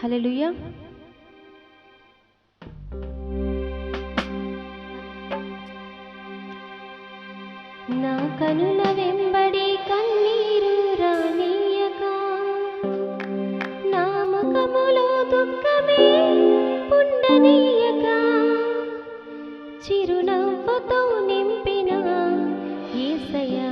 Hallelujah నా కనుల వెంబడి కన్నీరు రానియక. నా ముఖములో దుఃఖమే ఉండనీయక చిరునవ్వుతో నింపిన ఏసయా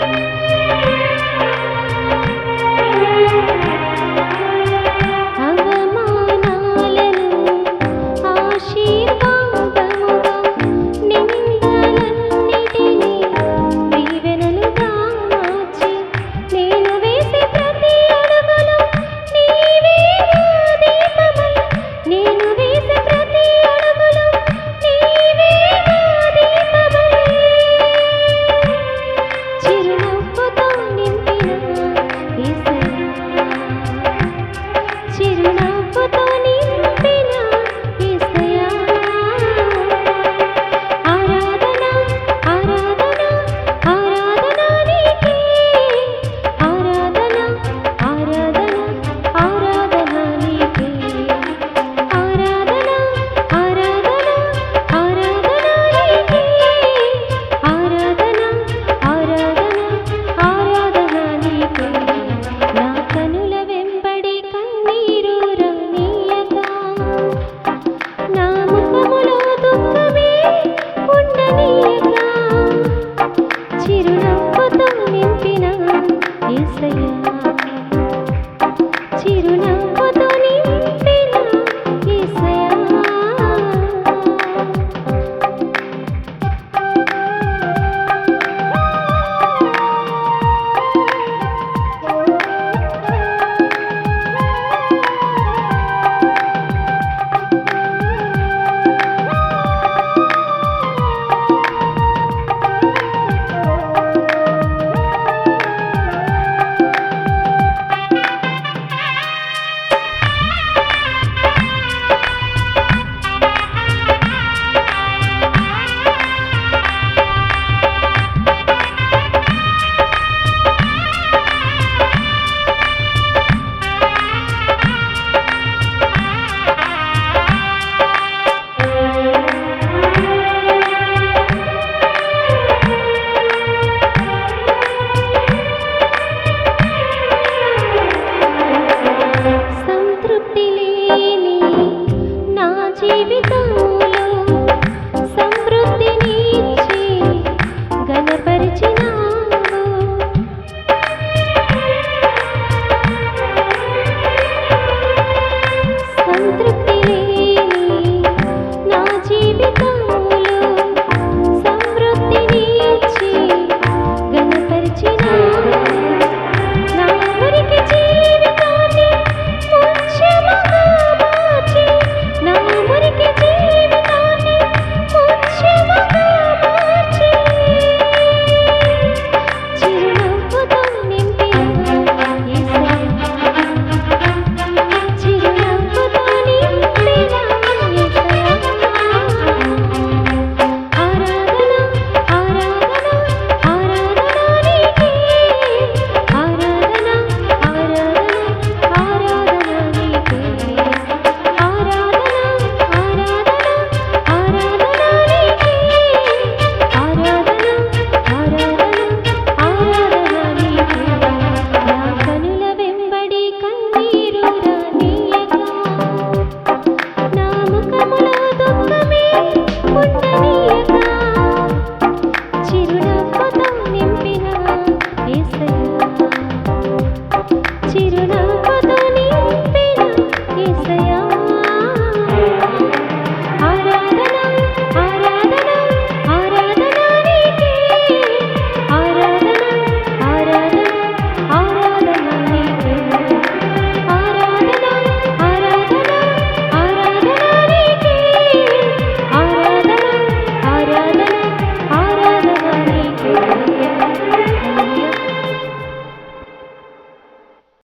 Thank you.